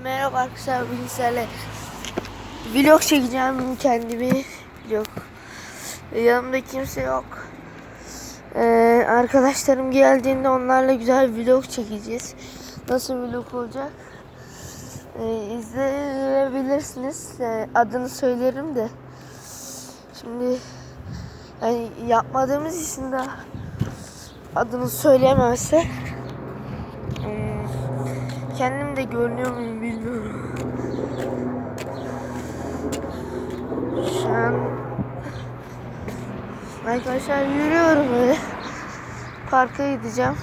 Merhaba arkadaşlar bugün sizlerle vlog çekeceğim. Kendimi vlog. Yanımda kimse yok. Ee, arkadaşlarım geldiğinde onlarla güzel vlog çekeceğiz. Nasıl vlog olacak? Ee, izleyebilirsiniz. Ee, adını söylerim de. Şimdi yani yapmadığımız için de adını söyleyemezse hmm, Kendim de görünüyor muyum bilmiyorum. Şu an arkadaşlar yürüyorum öyle. Parka gideceğim.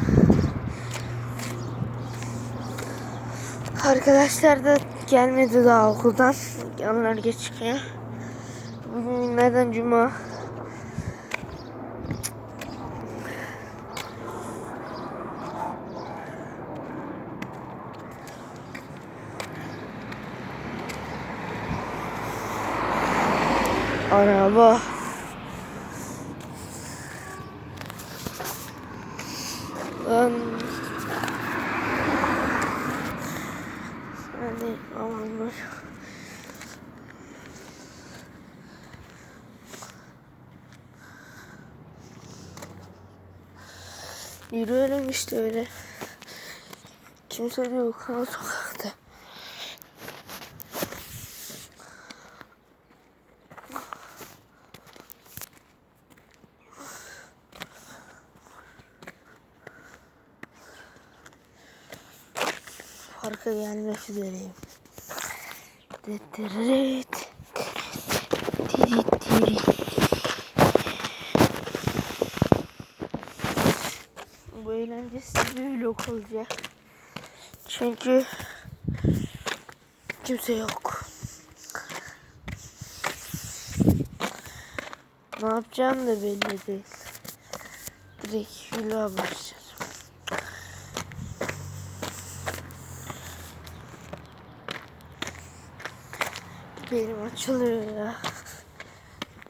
Arkadaşlar da gelmedi daha okuldan. Onlar geçmiyor. Bugün günlerden cuma. Araba. Lan. Hadi aman Yürüyorum işte öyle. Kimse de yok ha sokakta. Parka gelmek üzereyim. Dıdırıt. Diri diri. Bu eğlencesiz bir vlog olacak. Çünkü kimse yok. Ne yapacağım da belli değil. Direkt vloga başlayacağım. Benim açılıyor ya.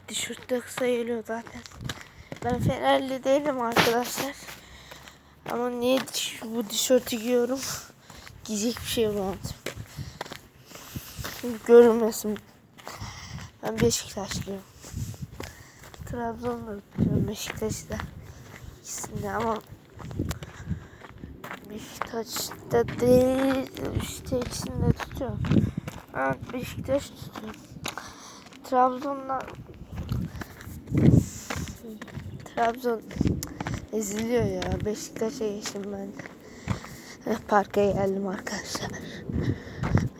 Tişörtte kısa geliyor zaten. Ben Fenerli değilim arkadaşlar. Ama niye bu tişörtü giyiyorum? Giyecek bir şey bulamadım. Görünmesin. Ben Beşiktaşlıyım. Trabzon'da tutuyorum Beşiktaş'ta. İkisinde ama Beşiktaş'ta değil. İşte ikisini de tutuyorum. Beşiktaş. Trabzon'da Trabzon eziliyor ya. Beşiktaş'a geçtim ben. Heh, Parka geldim arkadaşlar.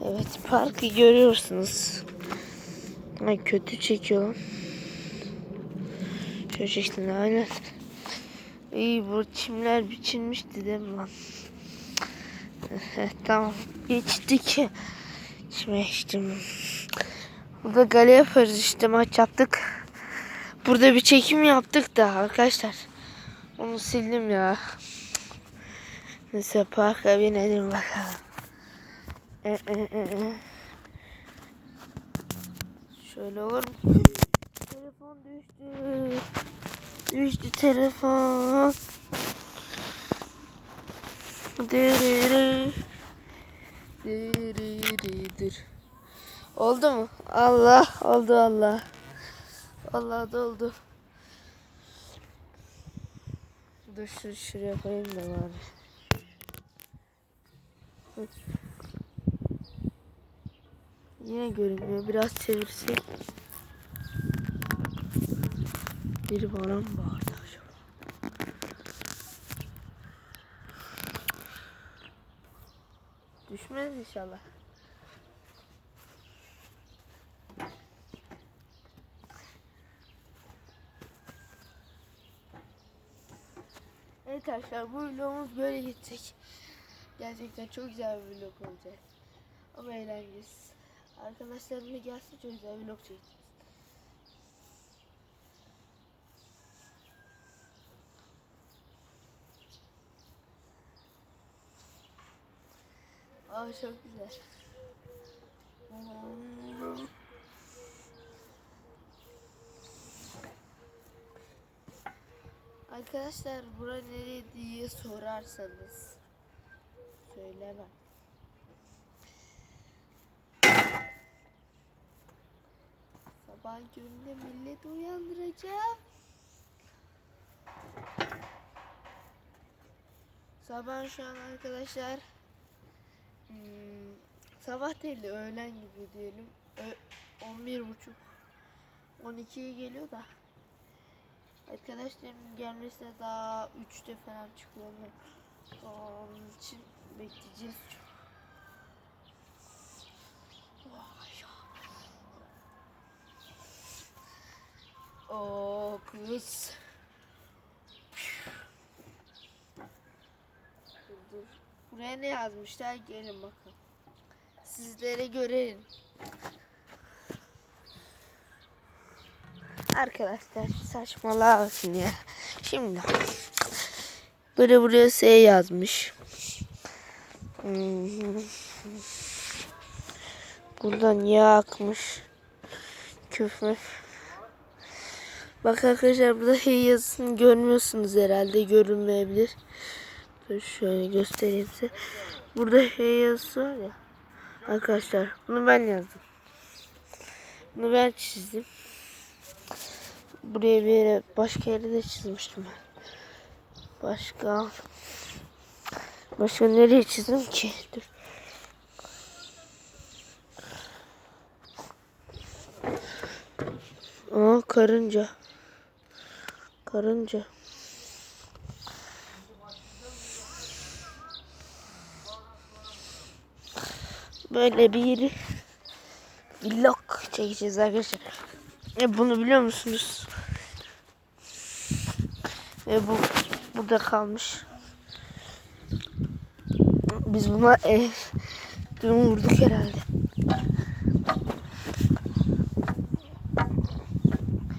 Evet parkı görüyorsunuz. Ay kötü çekiyor. Şöyle çektim aynen. İyi bu çimler biçilmişti değil mi lan? Heh, tamam geçtik. Geçtim. Burada gale yaparız işte maç yaptık. Burada bir çekim yaptık da arkadaşlar. Onu sildim ya. Neyse parka binelim bakalım. E, e, e, e. Şöyle olur mu? Telefon düştü. Düştü telefon. Dırırı. Dırırıdır. Oldu mu? Allah oldu Allah. Allah da oldu. Dur şu şuraya koyayım da bari. Yine görünmüyor. Biraz çevirsek. Biri bana mı bağırdı acaba? Düşmez inşallah. Arkadaşlar bu vlogumuz böyle gidecek. Gerçekten çok güzel bir vlog olacak. Ama eğleneceğiz. Arkadaşlarım da gelsin çok güzel vlog çekeceğiz. Aa çok güzel. Arkadaşlar bura nereye diye sorarsanız söylemem. Sabah günde millet uyandıracağım. Sabah şu an arkadaşlar hmm, sabah değil öğlen gibi diyelim. Ö 11 buçuk 12'ye geliyor da arkadaşlarımın gelmesine daha 3'te falan çıkıyor. Onun için bekleyeceğiz. Ya. Oo kız. Dur. Buraya ne yazmışlar? Gelin bakın. Sizlere görelim. Arkadaşlar saçmalamasın ya. Şimdi böyle buraya S yazmış. Buradan yağ akmış. Küfür. Bak arkadaşlar burada hey yazısını görmüyorsunuz herhalde. Görünmeyebilir. Dur şöyle göstereyim size. Burada hey yazısı var ya. Arkadaşlar bunu ben yazdım. Bunu ben çizdim. Buraya bir yere başka yere de çizmiştim ben. Başka Başka nereye çizdim ki? Dur. Aa karınca. Karınca. Böyle bir vlog çekeceğiz arkadaşlar. E bunu biliyor musunuz? Ve bu burada kalmış. Biz buna e, dün vurduk herhalde.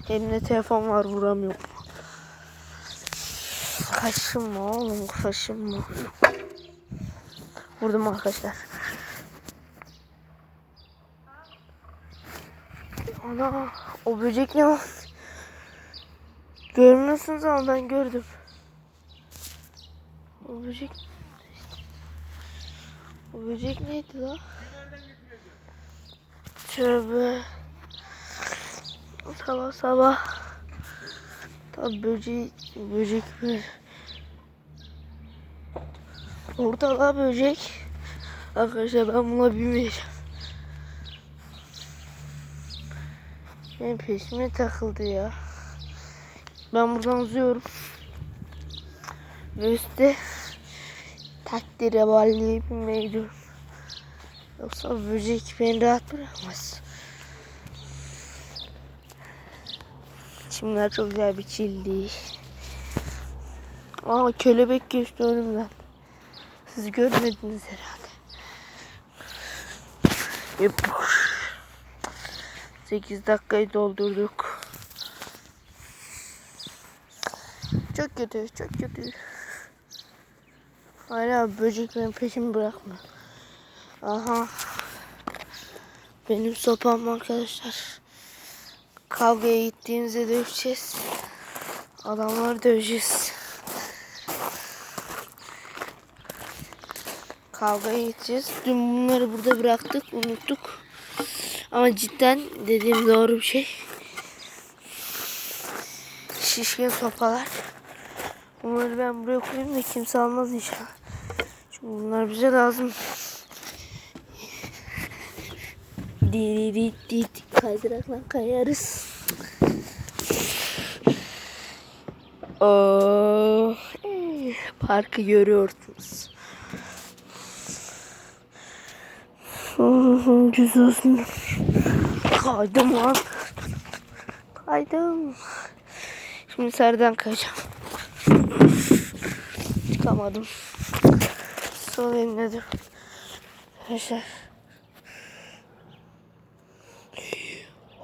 Elimde telefon var vuramıyorum. Kaşınma oğlum kaşınma. Vurdum arkadaşlar. Ana o böcek ne lan? Görmüyorsunuz ama ben gördüm. O böcek o böcek neydi la? Tövbe. Sabah sabah. Tabi böcek, böcek mi? Orada la böcek. Arkadaşlar ben buna binmeyeceğim. Benim peşime takıldı ya. Ben buradan uzuyorum. Ve üstte takdire valliye binmeye gidiyorum. Yoksa böcek beni rahat bırakmaz. Çimler çok güzel biçildi. Aa kelebek geçti önümden. Siz görmediniz herhalde. Yap. 8 dakikayı doldurduk. Çok kötü, çok kötü. Hala böcek peşimi bırakma. Aha. Benim sopam arkadaşlar. Kavgaya gittiğimizde döveceğiz. Adamları döveceğiz. Kavgaya gideceğiz. Dün bunları burada bıraktık, unuttuk. Ama cidden dediğim doğru bir şey. Şişkin sopalar. Bunları ben buraya koyayım da kimse almaz inşallah. Çünkü bunlar bize lazım. Diri di kaydırakla kayarız. Oo, eh, parkı görüyorsunuz. Oh, Düz olsun. Kaydım lan. Kaydım. Şimdi serden kayacağım. Çıkamadım. Sol dur. Arkadaşlar.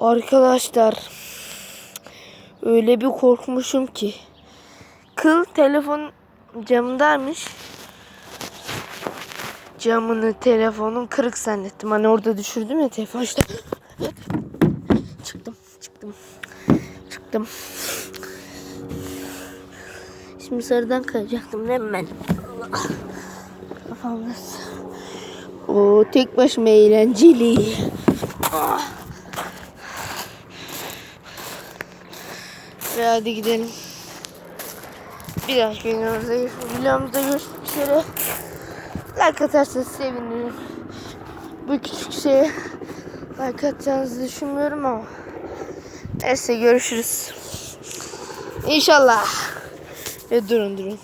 Arkadaşlar. Öyle bir korkmuşum ki. Kıl telefon camındaymış. Camını telefonun kırık zannettim. Hani orada düşürdüm ya telefon işte. Çıktım, çıktım. Çıktım. Şimdi sarıdan kayacaktım değil mi ben? Kafamda. O tek başıma eğlenceli. Ah. Ve hadi gidelim. Bir dahaki videomuzda videomuzda görüşmek üzere. Like atarsanız sevinirim. Bu küçük şeye like atacağınızı düşünmüyorum ama. Neyse görüşürüz. İnşallah. Ve durun durun.